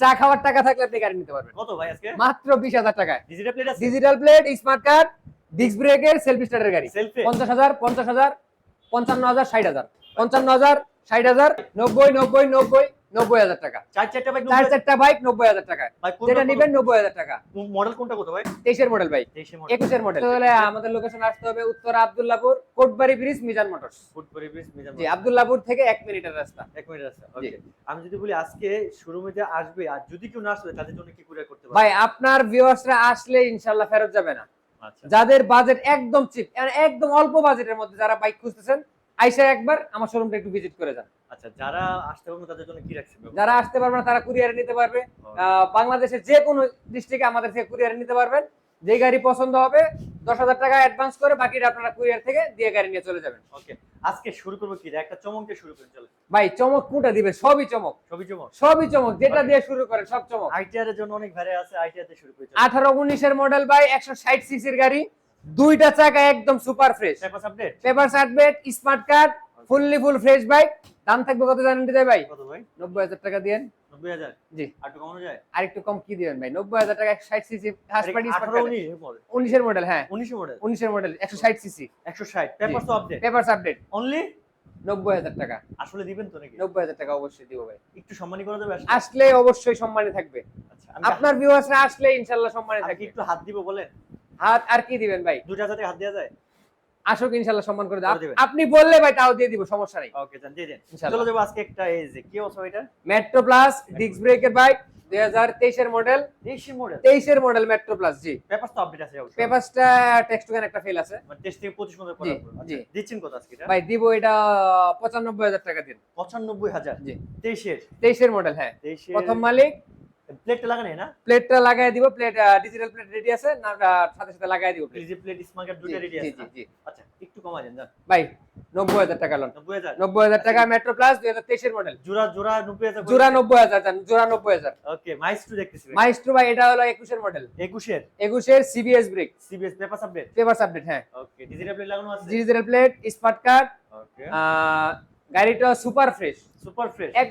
চা খাওয়ার টাকা থাকলে আপনি গাড়ি নিতে পারবেন। কত ভাই আজকে? মাত্র 20000 টাকায়। Digital plate digital plate smart card disc ব্রেকের সেলফ স্টার্টের গাড়ি। 50000 50000 55000 60000 55000 60000 90 90 90 নব্বই হাজার টাকা। চার চারটা বাইক চার চারটা বাইক নব্বই হাজার টাকা। যেটা নিবেন নব্বই হাজার টাকা। মডেল কোনটা কত ভাই? তেইশের মডেল ভাই। একুশের মডেল তাহলে আমাদের লোকেশন আসতে হবে উত্তর Abdullahpur Kotbari bridge Mizan motors food পরিবেশ মিজান জি আব্দুল্লাপুর থেকে এক মিনিটের রাস্তা। এক মিনিট। ওকে আমি যদি বলি আজকে শোরুমে যে আসবে আর যদি কেউ না আসবে তাদের জন্য কি করে করতে পারবে? ভাই আপনার ভিউয়ার্সরা আসলে ইনশাল্লাহ ফেরত যাবে না। আচ্ছা। যাদের বাজেট একদম চিপ একদম অল্প বাজেটের মধ্যে যারা বাইক খুঁজতেছেন আইসা একবার আমার শোরুমটা একটু ভিজিট করে যান। আচ্ছা যারা আসতে পারবে না তাদের জন্য কি রাখছেন যারা আসতে পারবে না তারা কুরিয়ারে নিতে পারবে। বাংলাদেশের যে কোনো ডিস্ট্রিক্টে আমাদের থেকে কুরিয়ারে নিতে পারবেন। যে গাড়ি পছন্দ হবে দশ হাজার টাকা অ্যাডভান্স করে বাকিটা আপনারা কুরিয়ার থেকে দিয়ে গাড়ি নিয়ে চলে যাবেন। ওকে আজকে শুরু করব কি? একটা চমক দিয়ে শুরু করে চলে ভাই চমক কোনটা দিবে? সবই চমক। ছবি চমক? সবই চমক যেটা দিয়ে শুরু করেন সব চমক। আইটিআর এর জন্য অনেক ভ্যারি আছে আইটিআর দিয়ে শুরু করে আঠারো উনিশের মডেল একশো ষাট সিসির গাড়ি। দুইটা চাকা একদম super fresh paper update smart card fully full fresh bike দাম থাকবে কত জানেন দিতে ভাই? কত নব্বই হাজার টাকা দিয়েন। জি। আর একটু কমানো যায়? আর একটু কম কি দিবেন ভাই? নব্বই হাজার টাকা ষাট সিসি হাসপাটি আঠারো উনিশ মডেল উনিশের মডেল হ্যাঁ। উনিশে মডেল উনিশের মডেল একশো ষাট সিসি একশো ষাট পেপার আপডেট অনলি নব্বই হাজার টাকা। আসলে দিবেন তো নাকি? নব্বই হাজার টাকা অবশ্যই দিব ভাই। একটু সম্মানী করা আসলে? অবশ্যই সম্মানে থাকবে। আচ্ছা আপনার ভিউয়ার্সরা আসলে ইনশাল্লাহ সম্মানে থাকবে। একটু হাত দিব বলেন? হাত আর কি দিবেন ভাই? দুটা টাকা হাত দেওয়া যায়? আসুক ইনশাল্লাহ সম্মান করে দাও। আপনি বললে ভাই তাও দিয়ে দিব সমস্যা নেই। ওকে জান দিয়ে দেন। চলো যাব আজকে একটা এই যে কি অবস্থা এটা মেট্রো প্লাস ডিস্ক ব্রেকের বাইক দুই হাজার তেইশের মডেল তেইশে মডেল তেইশের মডেল মেট্রো প্লাস জি। পেপার তো আপডেট আছে অবশ্যই পেপারসটা টেক্সট গান একটা ফেল আছে। মানে তেইশ থেকে পঁচিশ মধ্যে জি, করা জি। দিচ্ছেন কত আজকে এটা? ভাই দিব এটা পঁচানব্বই হাজার টাকা দিন। পঁচানব্বই হাজার। জি। তেইশের? তেইশের মডেল হ্যাঁ। প্রথম মালিক প্লেটটা লাগানো না? প্লেটটা লাগাই দিব প্লেট ডিজিটাল প্লেট রেডি আছে না সাথে সাথে লাগাই দিব প্লিজ প্লেট স্মার্ট দুটো রেডি আছে জি? জি। আচ্ছা একটু কমা দেন ভাই নব্বই হাজার টাকা লোন নব্বই হাজার? নব্বই হাজার টাকা মেট্রো প্লাস দুই হাজার তেইশের মডেল জোড়া জোড়া নব্বই হাজার জোড়া নব্বই হাজার জান জোড়া নব্বই হাজার। ওকে মাইস টু দেখতেছি ভাই। মাইস্ট্রো ভাই এটা হলো একুশের মডেল একুশের? একুশের CBS brake CBS paper update paper update হ্যাঁ। ওকে ডিজিটাল প্লেট লাগানো আছে? Digital plate smart card okay. গাড়িটা সুপার ফ্রেশ সুপার ফ্রেশ। এক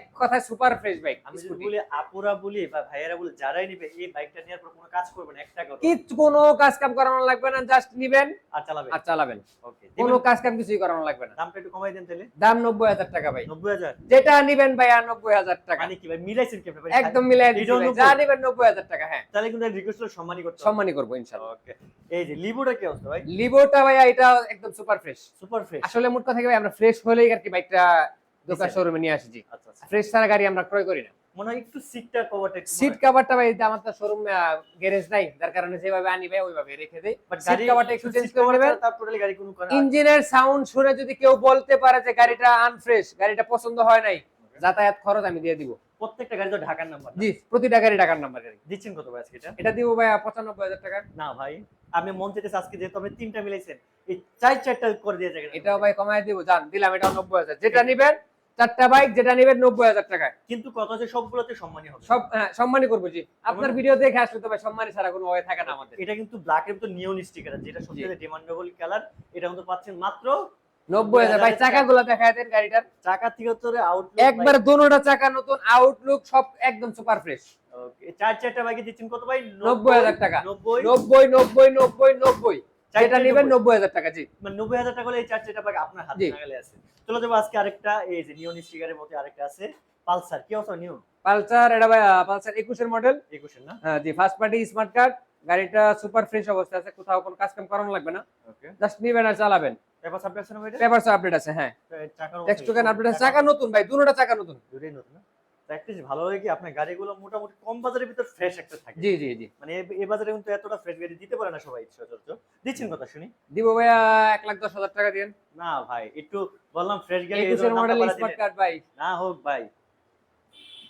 সুপার ফ্রেশ বাইক আমি যদি বলি আপুরা বলি বা ভাইয়েরা বলি যারাই নিবে এই বাইকটা নেওয়ার পর কোনো কাজ করবে না একটা করবে কিছু কোনো কাজ কাম করানো লাগবে না জাস্ট নিবেন আর চালাবে আর চালাবেন। ওকে কোনো কাজ কাম কিছুই করানো লাগবে না। দামটা একটু কমাই দেন তাহলে। দাম নব্বই হাজার টাকা ভাই। নব্বই হাজার? যেটা নিবেন ভাই আর নব্বই হাজার টাকা। মানে কি ভাই মিলাইছেন কি আপনি? একদম মিলাই দিচ্ছি এটাও ভাই। 90? যা নিবেন নব্বই হাজার টাকা হ্যাঁ। তাহলে কিন্তু রিকোয়েস্ট সম্মানই করতে সম্মানই করব ইনশাল্লাহ। ওকে এই যে লিবোটা কি অবস্থা ভাই? লিবোটা ভাইয়া এটা একদম সুপার ফ্রেশ সুপার ফ্রেশ আসলে মোট কথা কি ভাই আমরা ফ্রেশ হলেই আর কি বাইকটা দোকান শোরুমে নিয়ে আসছি। আচ্ছা আচ্ছা। ফ্রেশ ছাড়া গাড়ি আমরা ক্রয় করি না। মনে হয় একটু সিটটা কভারটা একটু সিট কভারটা ভাই আমার তো শোরুম গ্যারেজ নাই। যার কারণে যেভাবে আনি ভাই ওইভাবে রেখে দেই। বাট সিট কভারটা একটু চেঞ্জ করে নেবেন। তার টোটালি গাড়ি কোনো করা ইঞ্জিনের সাউন্ড শুনে যদি কেউ বলতে পারে যে গাড়িটা আনফ্রেশ গাড়িটা পছন্দ হয় নাই যাতায়াত খরচ আমি দিয়ে দিব। প্রত্যেকটা গাড়ি তো ঢাকার নাম্বার জি প্রতিটা গাড়ি ঢাকার নাম্বার গাড়ি দিচ্ছেন কত ভাই আজকে এটা? এটা দিব ভাই পঁচানব্বই হাজার টাকা। না ভাই আমি মন চাইতেছে আজকে যেহেতু আপনি তিনটা মিলাইছেন এই চার চারটা করে দিয়ে যাবেন। এটাও ভাই কমায় দিব জান দিলাম এটা নব্বই হাজার। যেটা নিবেন চারটা বাইক যেটা নিবেন নব্বই হাজার টাকায়। কিন্তু কত হচ্ছে সবগুলোতে সম্মানই হবে। সব হ্যাঁ, সম্মানই করব জি। আপনার ভিডিও দেখে আসলে তো ভাই সম্মানই ছাড়া কোনো ওয়ে থাকে না আমাদের। এটা কিন্তু ব্ল্যাক এর তো নিয়ন স্টিকার যেটা সবচেয়ে ডিমান্ডেবল কালার এটা কিন্তু পাচ্ছেন মাত্র নব্বই হাজার। ভাই চাকাগুলো দেখায় দেন গাড়িটার। চাকা তিয়াত্তরে আউট একবার দোনোটা চাকা নতুন আউটলুক সব একদম সুপার ফ্রেশ চার চারটা বাইকে দিচ্ছেন কত ভাই? নব্বই হাজার টাকা। নব্বই? নব্বই নব্বই নব্বই নব্বই। যেটা নেবেন নব্বই। হাজার টাকা জি। মানে নব্বই হাজার টাকা হলে এই চার চারটা বাইক আপনার হাতে আছে। চলো যাব আজকে আরেকটা এই যে নিয়ন স্টিকারের মধ্যে আরেকটা আছে। পালসার কি অবস্থা নিয়ন পালসার এটা ভাই পালসার একুশের মডেল একুশের না? হ্যাঁ জি ফার্স্ট পার্টি স্মার্ট কার্ড গাড়িটা সুপার ফ্রেশ অবস্থা আছে কোথাও কোনো কাজ কাম করানো লাগবে না। ওকে জাস্ট নিবেন আর চালাবেন। পেপারস আপডেট আছে হ্যাঁ। চাকা নতুন ভাই দুটোটা চাকা নতুন। দুটোই নতুন না? প্র্যাকটিস ভালো হয় কি আপনার গাড়িগুলো মোটামুটি কম বাজারের ভিতর ফ্রেশ একটা থাকে। জি জি জি। মানে এ- এ বাজারে কিন্তু এতটা ফ্রেশ গাড়ি দিতে পারে না সবাই সচরাচর দিচ্ছেন কথা শুনি? দিব ভাইয়া এক লাখ দশ হাজার টাকা দিন না ভাই একটু বললাম ফ্রেশ গাড়ি এই মডেল স্মার্ট কার্ড ভাই। না হোক ভাই।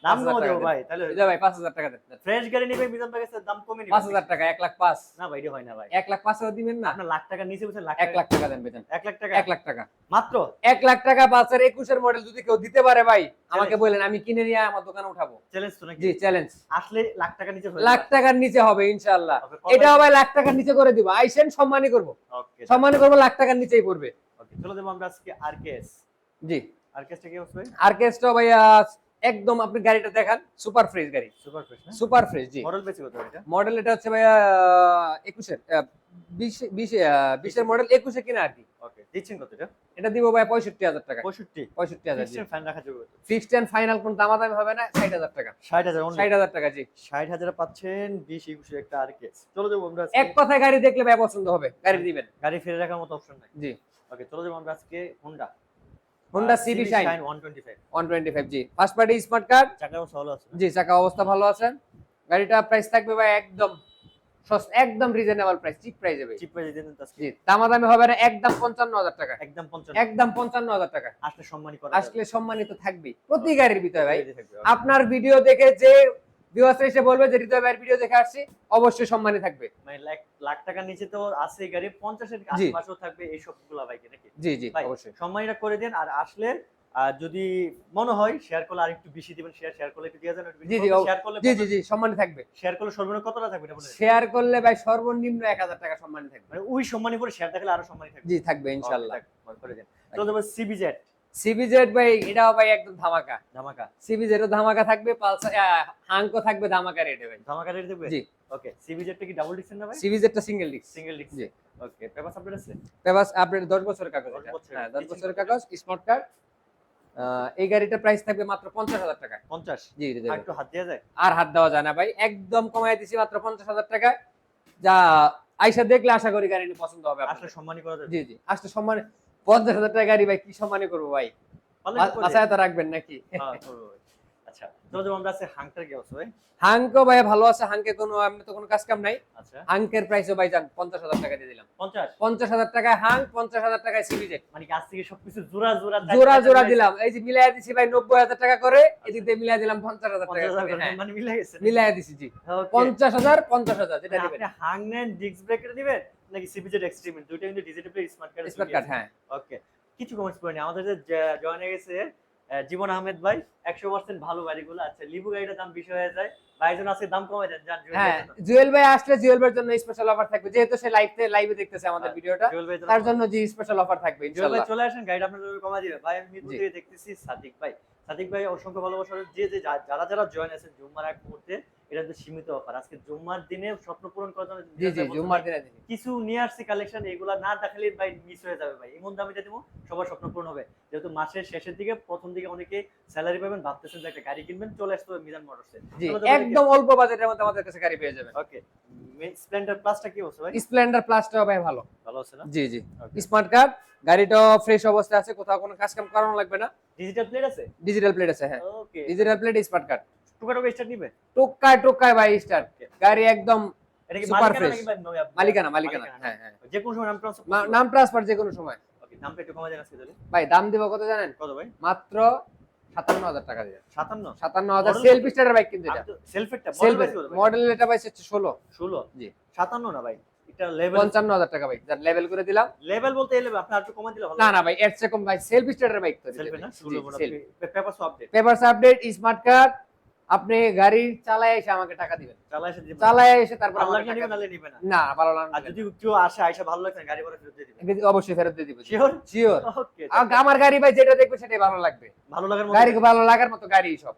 দাম কমে দেবো ভাই তাহলে এই ভাই পাঁচ হাজার টাকা দেন ফ্রেশ গাড়ি নিবে মিজান ভাই কাছে দাম কমে নিবে পাঁচ হাজার টাকা এক লাখ পাঁচ। না ভাই এটা হয় না ভাই। এক লাখ পাঁচও দিবেন না? আপনার লাখ টাকা নিচে বলছেন লাখ এক লাখ টাকা দেন বেতন এক লাখ টাকা? এক লাখ টাকা। মাত্র? এক লাখ টাকা পালসার একুশের মডেল যদি কেউ দিতে পারে ভাই আমাকে বলেন আমি কিনে নিয়ে আমার দোকানে উঠাবো। চ্যালেঞ্জ তো নাকি? জি চ্যালেঞ্জ আসলে লাখ টাকা নিচে লাখ টাকার নিচে হবে ইনশাআল্লাহ। কত- ভাই লাখ টাকার নিচে করে দিব। আইসেন সম্মানই করব। সম্মানই করব লাখ টাকার নিচেই পড়বে। ওকে চলো দেবো আমরা আজকে আরকেএস জি। আরকেএসটা কি ভাই? একদম আপনি গাড়িটা দেখান সুপার ফ্রেশ গাড়ি। সুপার ফ্রেশ সুপার ফ্রেশ জি। মডেল বেশি কত এটা? মডেল এটা হচ্ছে ভাইয়া একুশের বিশ বিশে বিশের মডেল একুশে কিনা আর কি। ওকে দিচ্ছেন কত এটা? এটা দিব ভাই পঁয়ষট্টি হাজার টাকা। 65 পঁয়ষট্টি হাজার জি। ফিক্সড ফ্যান রাখা যাবে ফিক্সড এন্ড ফাইনাল কোন দামাদামি হবে না ষাট হাজার টাকা। 60000 অনলি ষাট হাজার টাকা জি। 60000 পাচ্ছেন 20 21 একটা আর কেস চলো যাব আমরা এক কথায় গাড়ি দেখলে ভাই পছন্দ হবে গাড়ি দিবেন। গাড়ি ফিরে রাখার মতো অপশন নাই। জি। ওকে চলো যাব আমরা আজকে Honda Honda CB Shine 125 one twenty five জি। ফার্স্ট পার্টি স্মার্ট কার্ড চাকাও ভালো আছে। জি চাকা অবস্থা ভালো আছে। গাড়িটা প্রাইস থাকবে ভাই একদম সস একদম রিজনেবল প্রাইস চিপ প্রাইস হবে চিপ প্রাইস দেন আজকে জি দামাদামি হবে না একদম পঞ্চান্ন হাজার টাকা। একদম 55 একদম পঞ্চান্ন হাজার টাকা। আসলে সম্মানিত করা আসলে সম্মানিত থাকবে প্রতি গাড়ির ভিতরে ভাই। থাকবে। আপনার ভিডিও দেখে যে ভিউয়ার্স এসে বলবে যে হৃদয় ভাইয়ের ভিডিও দেখে আসছি অবশ্যই সম্মানী থাকবে। মানে লাখ লাখ টাকার নিচে তো আছে গাড়ি 50 এর আশেপাশেও থাকবে এই সবগুলা বাইকে নাকি? জি জি অবশ্যই। সম্মানীটা করে দেন আর আসলে যদি মনে হয় শেয়ার করলে আরেকটু বেশি দিবেন শেয়ার শেয়ার করলে একটু দিয়ে দেন জি, জি, শেয়ার করলে জি জি জি সম্মানী থাকবে। শেয়ার করলে সর্বনিম্ন কতটা থাকবে এটা শেয়ার করলে ভাই সর্বনিম্ন এক হাজার টাকা সম্মানী থাকবে। মানে ওই সম্মানী করে শেয়ার থাকলে আরও সম্মানী থাকবে। জি থাকবে ইনশাল্লাহ। করে দেন। তো তবে সিবিজেড সিবিজেড ভাই এটাও ভাই একদম ধামাকা। ধামাকা। সিবিজেডও ধামাকা থাকবে পালসার হাঙ্কো থাকবে ধামাকা রেটে ভাই। ধামাকা রেট জি। ওকে সিবিজেডটা কি ডাবল না ভাই? সিবিজেডটা সিঙ্গেল ডিস্ক সিঙ্গেল জি। ওকে পেপার আপডেট আছে? পেপারস আপডেট 10 বছরের কাগজ এটা। হ্যাঁ 10 বছরের কাগজ স্মার্ট কার্ড এই গাড়িটার প্রাইস থাকবে মাত্র 50000 টাকা। 50 জি একটু হাত দেওয়া যায়? আর হাত দেওয়া যায় না ভাই। একদম কমায় দিছি মাত্র 50000 টাকা। যা আইসা দেখলে আশা করি গাড়ি পছন্দ হবে আসলে আপনাদের সম্মানী করা জি জি। আসলে সম্মান 50000 টাকা গাড়ি ভাই কি সম্মানই করব ভাই? মাথায় তো রাখবেন নাকি। হ্যাঁ। আচ্ছা আমরা আছে হাংটার কি অবস্থা ভাই। হাঙ্কো ভাই ভালো আছে। হাঙ্কে কোনো এমনি তো কোনো কাজ কাম নাই। আচ্ছা। হাঙ্কের প্রাইসও ভাই জান 50000 টাকা দিয়ে দিলাম। 50 50000 টাকায় হাঙ্ক 50000 টাকায় সিবিজেড মানে কাছ থেকে সবকিছু জোড়া জোড়া জোড়া জোড়া দিলাম। এই যে মিলাই দিছি ভাই নব্বই হাজার টাকা করে এদিক দিয়ে মিলাই দিলাম পঞ্চাশ হাজার টাকা 50,000 হ্যাঁ। মানে মিলে গেছে? মিলাই দিছি জি। Okay. পঞ্চাশ হাজার পঞ্চাশ হাজার যেটা দিবেন। আপনি হাং নেন ডিস্ক ব্রেকার দিবেন? নাকি সিবিজেড এক্সট্রিমেন্ট দুইটা কিন্তু digital smart card smart card হ্যাঁ। ওকে কিছু কমেন্টস পড়ে আমাদের যে জয়েন হয়ে গেছে জীবন আহমেদ ভাই একশো পার্সেন্ট ভালো গাড়িগুলো আচ্ছা লিবু গাড়িটার দাম বেশি হয়ে যায়। ভাই জন আজকে দাম কমে দেন জান জুয়েল হ্যাঁ জুয়েল ভাই আসলে জুয়েল ভাইয়ের জন্য স্পেশাল অফার থাকবে। যেহেতু সে লাইভে লাইভে দেখতেছে আমাদের হ্যাঁ, ভিডিওটা তার জন্য জি স্পেশাল অফার থাকবে জুয়েল ভাই ইনশাআল্লাহ চলে আসেন গাড়িটা জন্য কমা দিবে। ভাই আমি মিরপুর থেকে দেখতেছি সাদিক ভাই। সাদিক ভাই অসংখ্য ভালোবাসা। যে যে যারা যারা জয়েন আছেন জুম্মার এক মুহূর্তে এটা সীমিত অফার আজকে জুম্মার দিনে স্বপ্ন পূরণ করার জন্য জি জি জুম্মার দিনে। কিছু নিয়ে আসছে কালেকশন এগুলা না দেখালে ভাই মিস হয়ে যাবে ভাই। এমন দামে দেবো সবার স্বপ্ন পূরণ হবে। যেহেতু মাসের শেষের দিকে প্রথম দিকে অনেকে স্যালারি পাবেন ভাবতেছেন যে একটা গাড়ি কিনবেন চলে আসতে হবে মিজান মোটরসে একদম অল্প বাজেটের মধ্যে আমাদের কাছে গাড়ি পেয়ে যাবেন। ওকে স্প্লেন্ডার প্লাসটা কি অবস্থা ভাই? স্প্লেন্ডার প্লাসটাও ভাই ভালো। ভালো আছে না? জি জি। স্মার্ট কার্ড গাড়িটাও ফ্রেশ অবস্থায় আছে কোথাও কোনো কাজ কাম করানো লাগবে না। ডিজিটাল প্লেট আছে? ডিজিটাল প্লেট আছে হ্যাঁ। ডিজিটাল প্লেট স্মার্ট কার্ড টুকা টুকা স্টার্ট নিবে টোকায় টোকায় ভাই Okay. গাড়ি একদম এটা কি মালিকানা মালিকানা হ্যাঁ হ্যাঁ। যে কোনো সময় নাম ট্রান্সফার নাম ট্রান্সফার যে কোনো সময়। ওকে একটু কমা তাহলে। ভাই দাম দিব কত জানেন? কত ভাই? মাত্র সাতান্ন হাজার টাকা দিয়ে। 57 সাতান্ন হাজার সেলফ স্টারের বাইক কিন্তু এটা সেলফ মডেল মডেল এটা ভাই হচ্ছে ষোলো। 16 জি। 57 না ভাই? এটা লেভেল পঞ্চান্ন হাজার টাকা বাইক যার লেভেল করে দিলাম। লেভেল বলতে এলে আপনি একটু কমা দিলে ভালো না না ভাই এর চেয়ে কম ভাই সেলফ বাইক তো সেলফে না? 16 বড় paper update papers update smart card আপনি গাড়ি চালায় এসে আমাকে টাকা দিবেন। চালায় এসে দিবেন। চালায় এসে তারপর ভালো লাগলে নিবেন নালে নিবে না। ভালো আর লাগবে যদি কেউ আসে আইসা ভালো লাগছে গাড়ি করে ফেরত দিয়ে দিবেন অবশ্যই ফেরত দিয়ে দিব। শিওর শিওর ওকে আমার গাড়ি ভাই যেটা দেখবে সেটাই ভালো লাগবে। ভালো লাগার মতো গাড়ি ভালো লাগার মতো গাড়ি সব।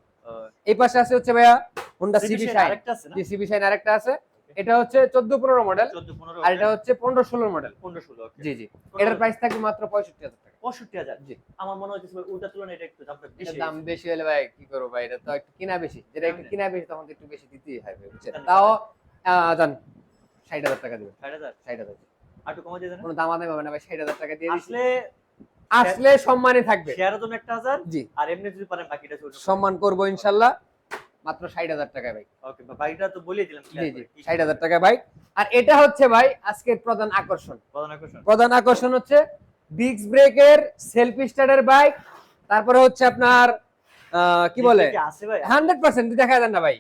এই পাশে আছে হচ্ছে ভাইয়া হোন্ডা সিবি সাইন শাইন আরেকটা আছে সিবি শাইন আরেকটা আছে। এটা হচ্ছে 14 15 মডেল 14 15 আর এটা হচ্ছে 15 16 মডেল 15 16 ওকে জি জি। এটার প্রাইস থাকবে মাত্র 65000 টাকা। 65000 জি। আমার মনে হচ্ছে ওটার তুলনায় এটা একটু দামটা বেশি। দাম বেশি হলে ভাই কি করব ভাই? এটা তো একটু কিনা বেশি। যেটা একটু কিনা বেশি তখন একটু বেশি দিতেই হবে বুঝছেন? তাও জান ষাট হাজার টাকা দিবেন। 60000 ষাট হাজার। আর একটু কমা দিয়ে কোনো দামাদামি হবে না ভাই ষাট হাজার টাকা দিয়ে দিচ্ছি আসলে আসলে সম্মানে থাকবে। শেয়ারের জন্য 1000 জি। আর এমনি যদি পারেন বাকিটা সম্মান করব ইনশাল্লাহ। মাত্র ষাট হাজার টাকায় বাইক বাইকটা তো বলে দিলাম জি জি ষাট হাজার টাকায় বাইক আর এটা হচ্ছে ভাই আজকের প্রধান আকর্ষণ। প্রধান আকর্ষণ? প্রধান আকর্ষণ হচ্ছে ডিস্ক ব্রেকের সেলফি স্টার্টের বাইক তারপরে হচ্ছে আপনার আহ, কি বলে? হান্ড্রেড পার্সেন্ট দেখা যান না ভাই।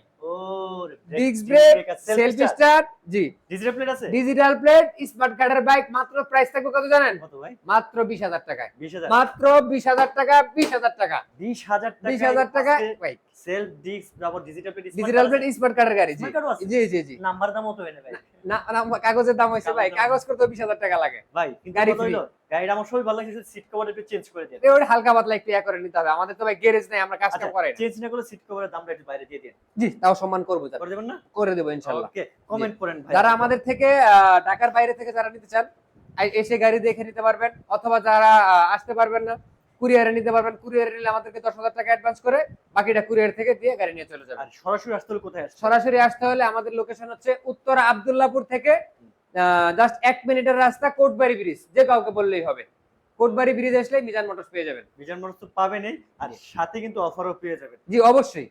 ডিস্ক ব্রেক সেলফি স্টার্ট জি। ডিজিটাল প্লেট আছে? ডিজিটাল প্লেট স্মার্ট কার্ডের বাইক মাত্র প্রাইস থাকবে কত জানেন? কত ভাই? মাত্র বিশ হাজার টাকায়। 20000 মাত্র টাকা টাকা 20000 টাকা। বিশ হাজার টাকা বাইক সেলফ ডিস্ক তারপর digital plate digital plate smart কার্ডের গাড়ি জি। Smart card ও আছে? জি জি জি। নাম্বার দামও তো এনে ভাই। না না কাগজের দাম হয়েছে ভাই। কাগজ করতে বিশ হাজার টাকা লাগে। ভাই কিন্তু গাড়ি হইল? গাড়িটা আমার সবই ভালো লাগছে সিট কভার একটু চেঞ্জ করে দেন। এ হালকা পাতলা একটু ইয়া করে নিতে হবে। আমাদের তো ভাই গ্যারেজ নেই আমরা কাজটা করে চেঞ্জ না। করলে সিট কভারের দামটা একটু বাইরে দিয়ে দিন। জি তাও সম্মান করব করে দেবেন না? করে দেবো ইনশাল্লাহ। ওকে কমেন্ট করেন ভাই। যারা আমাদের থেকে আহ, ঢাকার বাইরে থেকে যারা নিতে চান এসে গাড়ি দেখে নিতে পারবেন অথবা যারা আসতে পারবেন না কুরিয়ারে নিতে পারবেন কুরিয়ারে নিলে আমাদেরকে দশ হাজার টাকা অ্যাডভান্স করে বাকিটা কুরিয়ার থেকে দিয়ে গাড়ি নিয়ে চলে যাবেন। সরাসরি আসতে হলে কোথায় সরাসরি আসতে হলে আমাদের লোকেশন হচ্ছে উত্তর আবদুল্লাপুর থেকে জাস্ট এক মিনিটের রাস্তা কোটবাড়ি ব্রিজ যে কাউকে বললেই হবে। কোটবাড়ি ব্রিজ আসলে মিজান মোটরস পেয়ে যাবেন। বিজন মানুষ তো পাবেনই আর সাথে কিন্তু অফারও পেয়ে যাবেন। জি অবশ্যই।